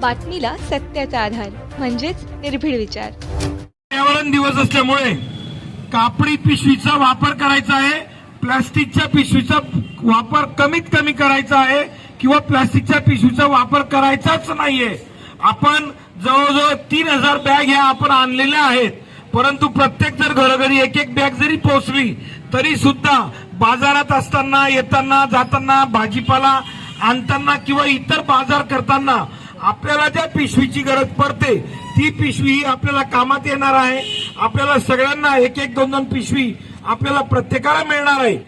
बातमीला सत्याचा आधार म्हणजेच निर्भीड विचार. पर्यावरण दिवस असल्यामुळे कापडी पिशवीचा वापर करायचा आहे प्लास्टिकच्या पिशवीचा वापर कमीत कमी करायचा आहे किंवा प्लास्टिकच्या पिशवीचा वापर करायचाच नाहीये. आपण जवळजवळ तीन हजार बॅग ह्या आपण आणलेल्या आहेत परंतु प्रत्येक जर घरोघरी एक एक बॅग जरी पोहोचली तरी सुद्धा बाजारात असताना येताना जाताना भाजीपाला आणताना किंवा इतर बाजार करताना आपल्याला ज्या पिशवीची गरज पडते ती पिशवी ही आपल्याला कामात येणार आहे. आपल्याला सगळ्यांना एक एक दोन दोन पिशवी आपल्याला प्रत्येकाला मिळणार आहे.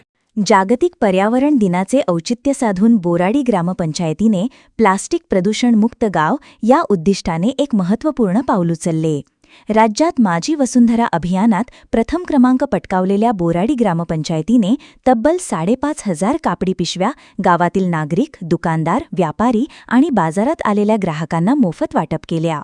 जागतिक पर्यावरण दिनाचे औचित्य साधून बोराडी ग्रामपंचायतीने प्लास्टिक प्रदूषणमुक्त गाव या उद्दिष्टाने एक महत्त्वपूर्ण पाऊल उचलले. राज्यात माजी वसुंधरा अभियानात प्रथम क्रमांक पटकावलेल्या बोराडी ग्रामपंचायतीने तब्बल साडेपाच हजार कापडी पिशव्या गावातील नागरिक दुकानदार व्यापारी आणि बाजारात आलेल्या ग्राहकांना मोफत वाटप केल्या.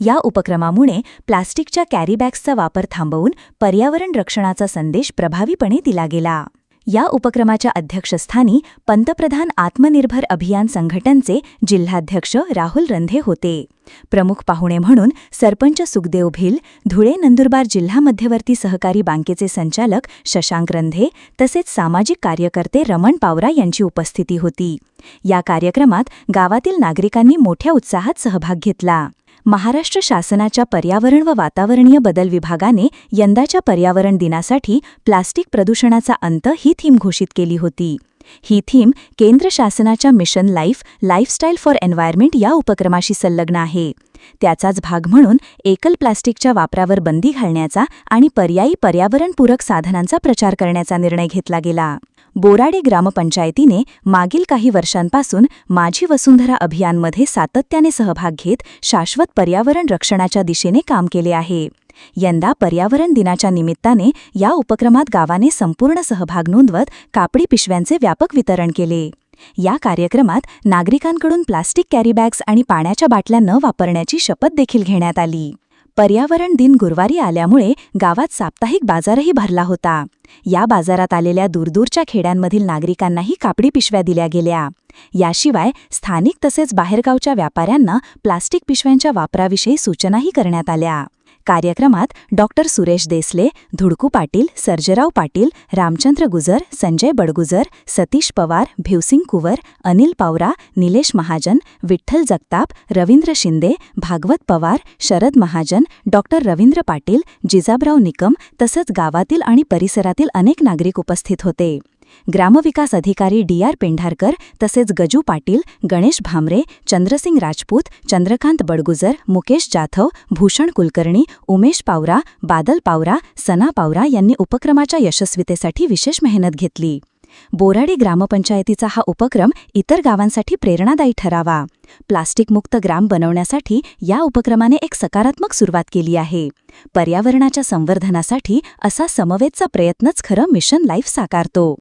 या उपक्रमामुळे प्लास्टिकच्या कॅरीबॅग्सचा वापर थांबवून पर्यावरण रक्षणाचा संदेश प्रभावीपणे दिला गेला. या उपक्रमाच्या अध्यक्षस्थानी पंतप्रधान आत्मनिर्भर अभियान संघटनचे जिल्हाध्यक्ष राहुल रंधे होते. प्रमुख पाहुणे म्हणून सरपंच सुखदेव भिल धुळे नंदुरबार जिल्हा मध्यवर्ती सहकारी बँकेचे संचालक शशांक रंधे तसेच सामाजिक कार्यकर्ते रमण पावरा यांची उपस्थिती होती. या कार्यक्रमात गावातील नागरिकांनी मोठ्या उत्साहात सहभाग घेतला. महाराष्ट्र शासनाच्या पर्यावरण व वातावरणीय बदल विभागाने यंदाच्या पर्यावरण दिनासाठी प्लास्टिक प्रदूषणाचा अंत ही थीम घोषित केली होती. ही थीम केंद्र शासनाच्या mission life lifestyle for environment या उपक्रमाशी संलग्न आहे. त्याचाच भाग म्हणून एकल प्लास्टिकच्या वापरावर बंदी घालण्याचा आणि पर्यायी पर्यावरणपूरक साधनांचा प्रचार करण्याचा निर्णय घेतला गेला. बोराडे ग्रामपंचायतीने मागील काही वर्षांपासून माझी वसुंधरा अभियानमध्ये सातत्याने सहभाग घेत शाश्वत पर्यावरण रक्षणाच्या दिशेने काम केले आहे. यंदा पर्यावरण दिनाच्या निमित्ताने या उपक्रमात गावाने संपूर्ण सहभाग नोंदवत कापडी पिशव्यांचे व्यापक वितरण केले. या कार्यक्रमात नागरिकांकडून प्लास्टिक कॅरीबॅग्स आणि पाण्याच्या बाटल्या न वापरण्याची शपथ देखील घेण्यात आली. पर्यावरण दिन गुरुवारी आल्यामुळे गावात साप्ताहिक बाजारही भरला होता. या बाजारात आलेल्या दूरदूरच्या खेड्यांमधील नागरिकांनाही कापडी पिशव्या दिल्या गेल्या. याशिवाय स्थानिक तसेच बाहेरगावच्या व्यापाऱ्यांना प्लास्टिक पिशव्यांच्या वापराविषयी सूचनाही करण्यात आल्या. कार्यक्रमात डॉक्टर सुरेश देसले धुडकू पाटील सर्जराव पाटील रामचंद्र गुजर संजय बडगुजर सतीश पवार भिवसिंग कुवर अनिल पावरा निलेश महाजन विठ्ठल जगताप रवींद्र शिंदे भागवत पवार शरद महाजन डॉक्टर रवींद्र पाटील जिजाबराव निकम तसंच गावातील आणि परिसरातील अनेक नागरिक उपस्थित होते. ग्रामविकास अधिकारी डी आर पेंढारकर तसेच गजू पाटील गणेश भामरे चंद्रसिंग राजपूत चंद्रकांत बडगुजर मुकेश जाधव भूषण कुलकर्णी उमेश पावरा बादल पावरा सना पावरा यांनी उपक्रमाच्या यशस्वीतेसाठी विशेष मेहनत घेतली. बोराडी ग्रामपंचायतीचा हा उपक्रम इतर गावांसाठी प्रेरणादायी ठरावा. प्लास्टिकमुक्त ग्राम बनवण्यासाठी या उपक्रमाने एक सकारात्मक सुरुवात केली आहे. पर्यावरणाच्या संवर्धनासाठी असा समवेतचा प्रयत्नच खरं मिशन लाईफ साकारतो.